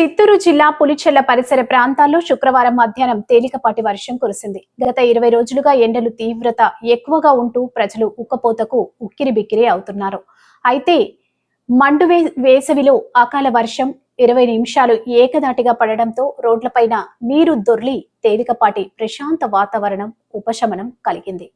చిత్తూరు జిల్లా పులిచెల్ల పరిసర ప్రాంతాల్లో శుక్రవారం మధ్యాహ్నం తేలికపాటి వర్షం కురిసింది. గత ఇరవై రోజులుగా ఎండలు తీవ్రత ఎక్కువగా ఉంటూ ప్రజలు ఉక్కపోతకు ఉక్కిరి బిక్కిరి అవుతున్నారు. అయితే మండు వే- వేసవిలో అకాల వర్షం ఇరవై నిమిషాలు ఏకదాటిగా పడడంతో రోడ్లపైన నీరు దొర్లి తేలికపాటి ప్రశాంత వాతావరణం ఉపశమనం కలిగింది.